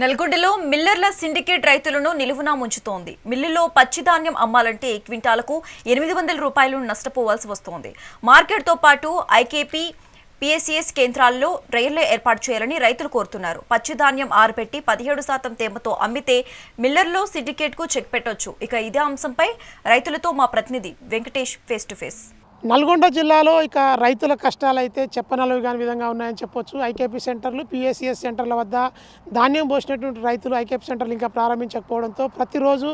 నల్గొండలో మిల్లర్ల సిండికేట్ రైతులను నిలువునా ముంచుతోంది. మిల్లులో పచ్చిధాన్యం అమ్మాలంటే క్వింటాలకు ఎనిమిది వందల రూపాయలు నష్టపోవాల్సి వస్తోంది. మార్కెట్తో పాటు ఐకేపీ పిఎస్సిఎస్ కేంద్రాల్లో రైళ్ళు ఏర్పాటు చేయాలని రైతులు కోరుతున్నారు. పచ్చిధాన్యం ఆరబెట్టి పదిహేడు శాతం తేమతో అమ్మితే మిల్లర్లో సిండికేట్కు చెక్ పెట్టొచ్చు. ఇక ఇదే అంశంపై రైతులతో మా ప్రతినిధి Venkatesh face to face Nalgonda జిల్లాలో ఇక రైతుల కష్టాలు అయితే చెప్పనలవి కాని విధంగా ఉన్నాయని చెప్పొచ్చు. ఐకేపీ సెంటర్లు పిఎస్సిఎస్ సెంటర్ల వద్ద ధాన్యం పోసినటువంటి రైతులు ఐకేపీ సెంటర్లు ఇంకా ప్రారంభించకపోవడంతో ప్రతిరోజు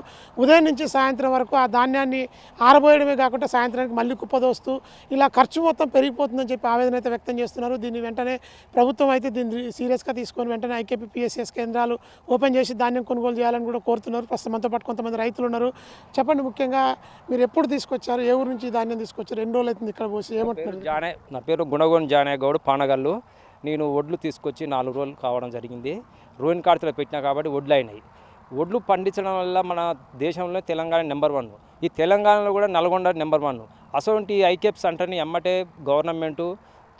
ఉదయం నుంచి సాయంత్రం వరకు ఆ ధాన్యాన్ని ఆరబోయడమే కాకుండా సాయంత్రానికి మళ్ళీ కుప్పదోస్తూ ఇలా ఖర్చు మొత్తం పెరిగిపోతుందని చెప్పి ఆవేదన అయితే వ్యక్తం చేస్తున్నారు. దీన్ని వెంటనే ప్రభుత్వం అయితే దీన్ని సీరియస్గా తీసుకొని వెంటనే ఐకేపీ పిఎస్సిఎస్ కేంద్రాలు ఓపెన్ చేసి ధాన్యం కొనుగోలు చేయాలని కూడా కోరుతున్నారు. ప్రస్తుతం మనతో పాటు కొంతమంది రైతులు ఉన్నారు. చెప్పండి ముఖ్యంగా మీరు ఎప్పుడు తీసుకొచ్చారు? ఏ ఊరు నుంచి ధాన్యం తీసుకొచ్చారు? రెండు రోజులు అవుతుంది ఇక్కడ పోసి? ఏమంటున్నారు? జానే నా పేరు గుణగోన్ జానే గౌడ్ పానగల్లు. నేను వడ్లు తీసుకొచ్చి నాలుగు రోజులు కావడం జరిగింది. రోహిన్ కార్తెలో పెట్టినా కాబట్టి వడ్లు అయినాయి. వడ్లు పండించడం వల్ల మన దేశంలో తెలంగాణ నెంబర్ వన్. ఈ తెలంగాణలో కూడా నల్గొండ నెంబర్ వన్. అసలు ఐకేప్ సెంటర్ని ఎమ్మటే గవర్నమెంటు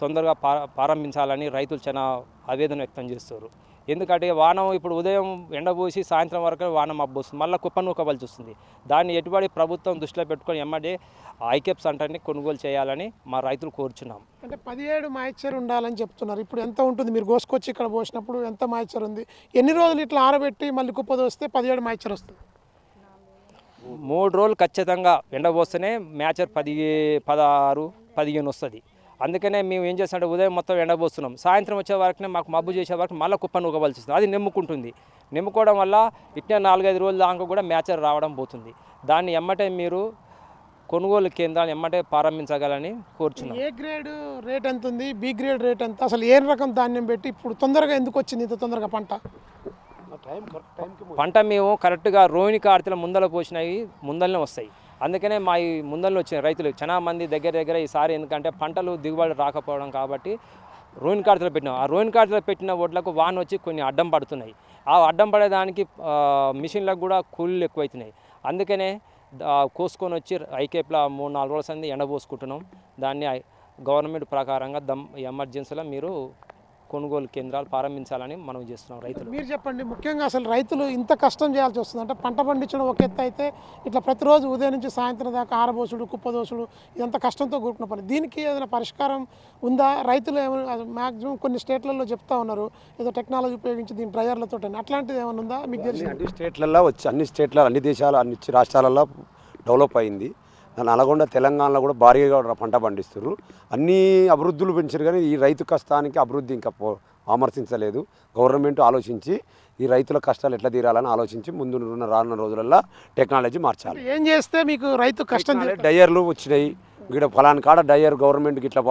తొందరగా ప్రారంభించాలని రైతులు చాలా ఆవేదన వ్యక్తం చేస్తారు ఎందుకంటే వానం ఇప్పుడు ఉదయం ఎండబోసి సాయంత్రం వరకు వానం అబ్బోస్తుంది. మళ్ళీ కుప్పను నూకవలసి వస్తుంది దాన్ని ఎటువంటి ప్రభుత్వం దృష్టిలో పెట్టుకొని ఎమ్మటే ఐకేప్ సెంటర్ని కొనుగోలు చేయాలని మా రైతులు కోరుచున్నాం. అంటే పదిహేడు మాయిశ్చర్ ఉండాలని చెప్తున్నారు. ఇప్పుడు ఎంత ఉంటుంది? మీరు కోసుకొచ్చి ఇక్కడ పోసినప్పుడు ఎంత మాయిశ్చర్ ఉంది? ఎన్ని రోజులు ఇట్లా ఆరబెట్టి మళ్ళీ కుప్పదోస్తే పదిహేడు మాయిశ్చర్ వస్తుంది? మూడు రోజులు ఖచ్చితంగా ఎండబోస్తేనే మ్యాచర్ పది పదహారు పదిహేను వస్తుంది. అందుకనే మేము ఏం చేస్తామంటే ఉదయం మొత్తం ఎండబోస్తున్నాం. సాయంత్రం వచ్చే వరకునే మాకు మబ్బు చేసే వరకు మళ్ళీ కుప్పను ఊగవలసి వస్తుంది అది నిమ్ముకుంటుంది. నిమ్ముకోవడం వల్ల ఇట్నే నాలుగైదు రోజుల దాకా కూడా మ్యాచర్ రావడం పోతుంది. దాన్ని ఎమ్మటే మీరు కొనుగోలు కేంద్రాలు ఎమ్మటే ప్రారంభించగలని కోరుచున్నాం. ఏ గ్రేడ్ రేట్ ఎంత ఉంది? బి గ్రేడ్ రేట్ ఎంత? అసలు ఏ రకం ధాన్యం పెట్టి ఇప్పుడు తొందరగా ఎందుకు వచ్చింది ఇంత తొందరగా పంట? పంట మేము కరెక్ట్గా రోహిణి కార్తెల ముందల పోసినవి ముందలనే వస్తాయి. అందుకనే మా ఈ ముందరలో వచ్చిన రైతులు చాలా మంది దగ్గర దగ్గర ఈసారి ఎందుకంటే పంటలు దిగుబడి రాకపోవడం కాబట్టి రోయిన్ కార్తలు పెట్టినాం. ఆ రోయిన్ కార్తలు పెట్టిన వడ్లకు వాన వచ్చి కొన్ని అడ్డం పడుతున్నాయి. ఆ అడ్డం పడేదానికి మిషన్లకు కూడా కూలీలు ఎక్కువైతున్నాయి. అందుకనే కోసుకొని వచ్చి ఐకేప్లో మూడు నాలుగు రోజుల సంది ఎండబోసుకుంటున్నాం. దాన్ని గవర్నమెంట్ ప్రకారంగా దమ్ ఎమర్జెన్సీలో మీరు కొనుగోలు కేంద్రాలు ప్రారంభించాలని మనం చేస్తున్నాం రైతులు. మీరు చెప్పండి ముఖ్యంగా అసలు రైతులు ఇంత కష్టం చేయాల్సి వస్తుంది. అంటే పంట పండించడం ఒక ఎత్తు అయితే ఇట్లా ప్రతిరోజు ఉదయం నుంచి సాయంత్రం దాకా ఆరబోసుడు కుప్పదోసుడు ఇదంతా కష్టంతో కూడుకున్న పని. దీనికి ఏదైనా పరిష్కారం ఉందా? రైతులు ఏమైనా మ్యాక్సిమం కొన్ని స్టేట్లలో చెప్తా ఉన్నారు. ఏదో టెక్నాలజీ ఉపయోగించి దీని డ్రైవర్లతో అట్లాంటిది ఏమైనా ఉందా? మీకు తెలిసి అన్ని స్టేట్లలో వచ్చి అన్ని స్టేట్లలో అన్ని దేశాలు అన్ని రాష్ట్రాలలో డెవలప్ అయింది. నల్గొండ తెలంగాణలో కూడా భారీగా పంట పండిస్తారు అన్ని అభివృద్ధులు పెంచారు కానీ ఈ రైతు కష్టానికి అభివృద్ధి ఇంకా పో ఆమర్శించలేదు. గవర్నమెంట్ ఆలోచించి ఈ రైతుల కష్టాలు ఎట్లా తీరాలని ఆలోచించి ముందు ఉన్న రానున్న రోజులలో టెక్నాలజీ మార్చాలి. ఏం చేస్తే మీకు రైతు కష్టం డయర్లు వచ్చినాయి. ఇక్కడ ఫలాని కాడ డయర్ గవర్నమెంట్కి ఇట్లా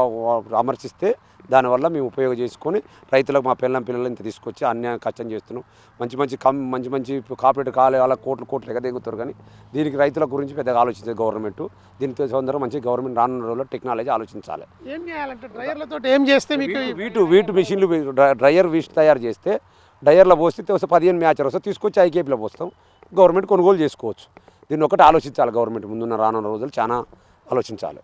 అమర్చిస్తే దానివల్ల మేము ఉపయోగం చేసుకొని రైతులకు మా పిల్లల పిల్లలు ఇంత తీసుకొచ్చి అన్యాయం కష్టం చేస్తున్నాం. మంచి మంచి కం మంచి మంచి కార్పొరేట్ కాలే వాళ్ళ కోట్లు కోట్లు ఎగదెగుతారు కానీ దీనికి రైతుల గురించి పెద్దగా ఆలోచించే గవర్నమెంట్. దీనితో తొందరగా మంచి గవర్నమెంట్ రానున్న రోజుల్లో టెక్నాలజీ ఆలోచించాలి. ఏం చేయాలంటే ఏం చేస్తే మీకు వీటు- వీటు వీటు మిషన్లు డ్రై- డ్రైయర్ వీస్ట్ తయారు చేస్తే డ్రైయర్లో పోస్తే వస్తే పదిహేను మ్యాచర్ వస్తే తీసుకొచ్చి ఐకేపీలో పోస్తాం. గవర్నమెంట్ కొనుగోలు చేసుకోవచ్చు. దీన్ని ఒకటి ఆలోచించాలి గవర్నమెంట్ ముందున్న రానున్న రోజులు. చాలా ఆలోచించాలి.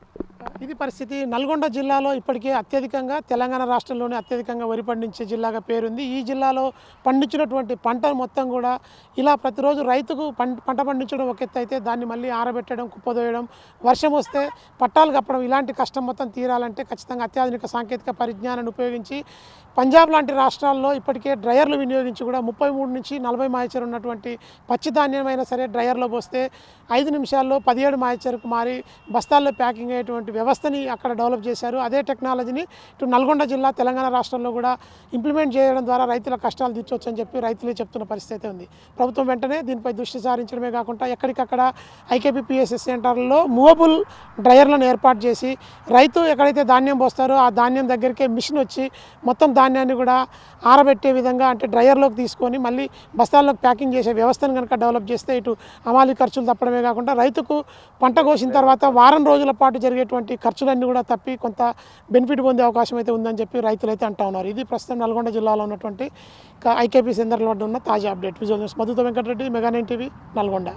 ఇది పరిస్థితి. నల్గొండ జిల్లాలో ఇప్పటికే అత్యధికంగా తెలంగాణ రాష్ట్రంలోనే అత్యధికంగా వరి పండించే జిల్లాగా పేరుంది. ఈ జిల్లాలో పండించినటువంటి పంట మొత్తం కూడా ఇలా ప్రతిరోజు రైతుకు పంట పండించడం ఒక ఎత్తు అయితే దాన్ని మళ్ళీ ఆరబెట్టడం కుప్పదోయడం వర్షం వస్తే పట్టాలు కప్పడం ఇలాంటి కష్టం మొత్తం తీరాలంటే ఖచ్చితంగా అత్యాధునిక సాంకేతిక పరిజ్ఞానాన్ని ఉపయోగించి పంజాబ్ లాంటి రాష్ట్రాల్లో ఇప్పటికే డ్రయర్లు వినియోగించి కూడా ముప్పై మూడు నుంచి నలభై మాయచర్ ఉన్నటువంటి పచ్చి ధాన్యమైనా సరే డ్రయర్లో పోస్తే ఐదు నిమిషాల్లో పదిహేడు మాయచరుకు మారి బస్తాల్లో ప్యాకింగ్ అయ్యేటువంటి వ్యవస్థని అక్కడ డెవలప్ చేశారు. అదే టెక్నాలజీని ఇటు నల్గొండ జిల్లా తెలంగాణ రాష్ట్రంలో కూడా ఇంప్లిమెంట్ చేయడం ద్వారా రైతుల కష్టాలు తీర్చొచ్చు అని చెప్పి రైతులే చెప్తున్న పరిస్థితి ఉంది. ప్రభుత్వం వెంటనే దీనిపై దృష్టి సారించడమే కాకుండా ఎక్కడికక్కడ ఐకేపీ పిఎస్ఎస్ సెంటర్లో మూవబుల్ డ్రయర్లను ఏర్పాటు చేసి రైతు ఎక్కడైతే ధాన్యం పోస్తారో ఆ ధాన్యం దగ్గరికే మిషన్ వచ్చి మొత్తం ధాన్యాన్ని కూడా ఆరబెట్టే విధంగా అంటే డ్రయర్లోకి తీసుకొని మళ్ళీ బస్తాల్లోకి ప్యాకింగ్ చేసే వ్యవస్థను కనుక డెవలప్ చేస్తే ఇటు అమాలి ఖర్చులు తప్పడమే కాకుండా రైతుకు పంట కోసిన తర్వాత వారం రోజుల పాటు జరిగేటువంటి ఖర్చులన్నీ కూడా తప్పి కొంత బెనిఫిట్ పొందే అవకాశం అయితే ఉందని చెప్పి రైతులు అయితే అంటా ఉన్నారు. ఇది ప్రస్తుతం నల్గొండ జిల్లాలో ఉన్నటువంటి ఐకేపీ సెంటర్లో ఉన్న తాజా update. Visual news. మధుతో Venkatareddy mega nine TV Nalgonda.